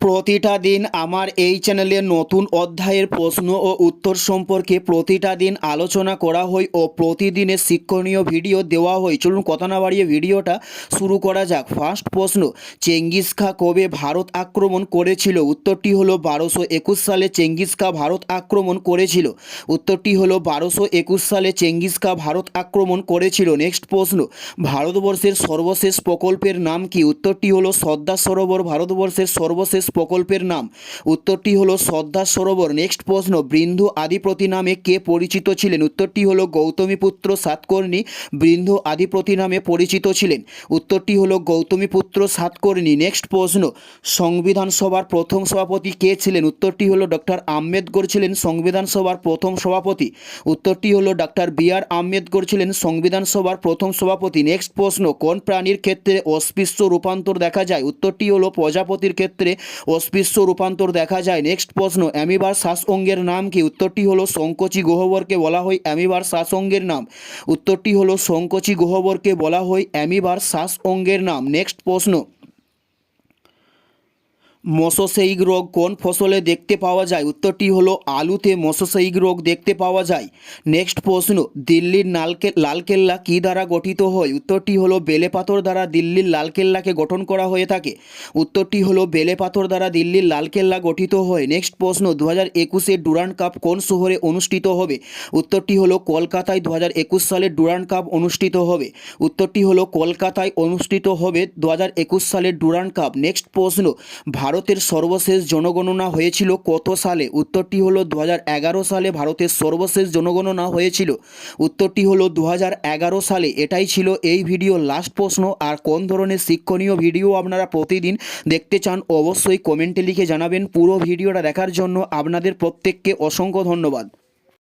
প্রতিটা দিন আমার এই চ্যানেলে নতুন অধ্যায়ের প্রশ্ন ও উত্তর সম্পর্কে প্রতিটা দিন আলোচনা করা হয় ও প্রতিদিনের শিক্ষণীয় ভিডিও দেওয়া হয়। চলুন কথা না বাড়িয়ে ভিডিওটা শুরু করা যাক। ফার্স্ট প্রশ্ন, চেঙ্গিস খা কবে ভারত আক্রমণ করেছিল? উত্তরটি হলো বারোশো একুশ সালে চেঙ্গিস খা ভারত আক্রমণ করেছিল। উত্তরটি হলো বারোশো একুশ সালে চেঙ্গিস খা ভারত আক্রমণ করেছিল। নেক্সট প্রশ্ন, ভারতবর্ষের সর্বশেষ প্রকল্পের নাম কি? উত্তরটি হলো সর্দার সরোবর ভারতবর্ষের সর্বশেষ প্রকল্পের নাম। উত্তরটি হলো সর্দার সরোবর। নেক্সট প্রশ্ন, বৃন্ধু আদিপ্রতি নামে কে পরিচিত ছিলেন? উত্তরটি হলো গৌতমীপুত্র সাতকর্ণী। বৃন্ধু আদিপ্রতি নামে পরিচিত ছিলেন। উত্তরটি হলো গৌতমীপুত্র সাতকর্ণী। নেক্সট প্রশ্ন, সংবিধান সভার প্রথম সভাপতি কে ছিলেন? উত্তরটি হলো ডক্টর আম্বেদকর ছিলেন সংবিধান সভার প্রথম সভাপতি। উত্তরটি হলো ডক্টর বি আর আম্বেদকর ছিলেন সংবিধান সভার প্রথম সভাপতি। নেক্সট প্রশ্ন, কোন প্রাণীর ক্ষেত্রে অস্পৃশ্য রূপান্তর দেখা যায়? উত্তরটি হলো প্রজাপতির ক্ষেত্রে অস্পৃশ্য রূপান্তর দেখা যায়। নেক্সট প্রশ্ন, অ্যামিবার শ্বাস অঙ্গের নাম কি? উত্তরটি হলো সংকোচি গহ্বরকে বলা হয় অ্যামিবার শ্বাস অঙ্গের নাম। উত্তরটি হলো সংকোচি গহ্বরকে বলা হয় অ্যামিবার শ্বাস অঙ্গের নাম। নেক্সট প্রশ্ন মশাশৈক রোগ কোন ফসলে দেখতে পাওয়া যায়? উত্তরটি হলো আলুতে মশাশৈক রোগ দেখতে পাওয়া যায়। নেক্সট প্রশ্ন, দিল্লির নালকে, লালকেল্লা কী দ্বারা গঠিত হয়? উত্তরটি হলো বেলে পাথর দ্বারা দিল্লির লালকেল্লাকে গঠন করা হয়ে থাকে। উত্তরটি হলো বেলে পাথর দ্বারা দিল্লির লালকেল্লা গঠিত হয়। নেক্সট প্রশ্ন দু হাজার একুশে ডুরান্ড কাপ কোন শহরে অনুষ্ঠিত হবে? উত্তরটি হলো কলকাতায় দু হাজার একুশ সালে ডুরান্ড কাপ অনুষ্ঠিত হবে। উত্তরটি হলো কলকাতায় অনুষ্ঠিত হবে দু হাজার একুশ সালের ডুরান্ড কাপ। নেক্সট প্রশ্ন ভারতের সর্বশেষ জনগণনা হয়েছিল কত সালে? উত্তরটি হলো দু সালে ভারতের সর্বশেষ জনগণনা হয়েছিল। উত্তরটি হল দু সালে। এটাই ছিল এই ভিডিও। লাস্ট প্রশ্ন, আর কোন ধরনের শিক্ষণীয় ভিডিও আপনারা প্রতিদিন দেখতে চান, অবশ্যই কমেন্টে লিখে জানাবেন। পুরো ভিডিওটা দেখার জন্য আপনাদের প্রত্যেককে অসংখ্য ধন্যবাদ।